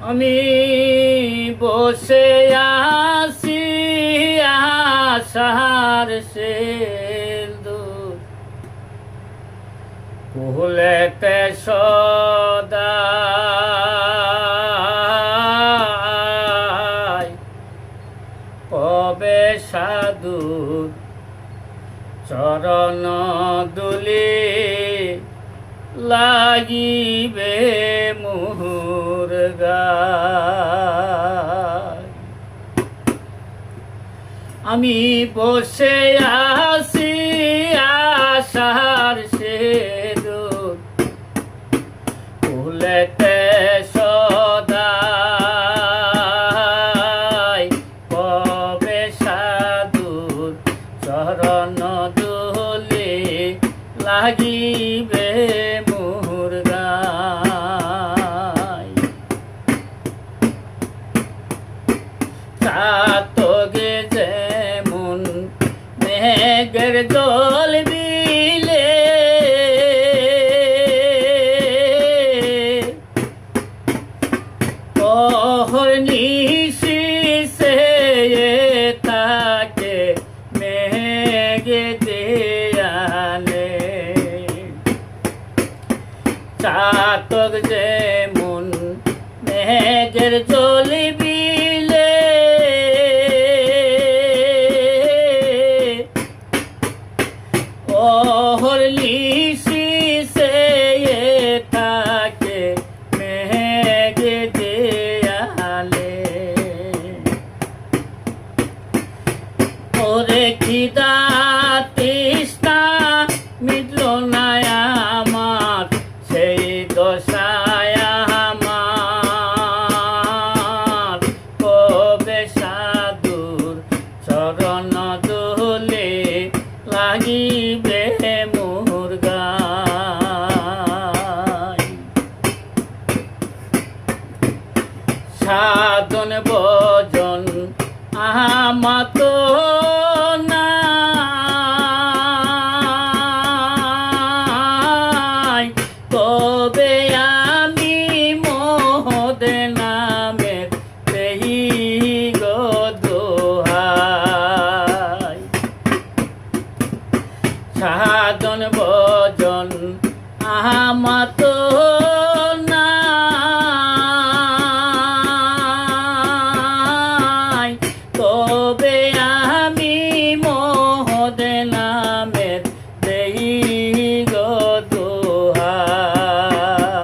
আমি বসে আছি আশার সেন্দুর কুলেতে সদা কবে সাধুর চরণ দুলি লাগিবে মুহুর আমি বসে আছি আশার সে ফুলেতে সদাই কবে সাধুর চরণ দুলি লাগিবে মুরগায় জল বিলে পহর নিশি সে তাকে মেঘে দেয়ালে। চাতক যেমন মেঘের জল ওহর লিসি সে তাকে মেঘে দেয়ালে। ওরে খিদা তৃষ্ণা মিটল না আমার, সেই দশায় আমার। কবে সাধুর চরণ দোলে লাগিবে সাধন ভজন আমাত নাই। কবে আমি নামে সাধন ভজন আমাত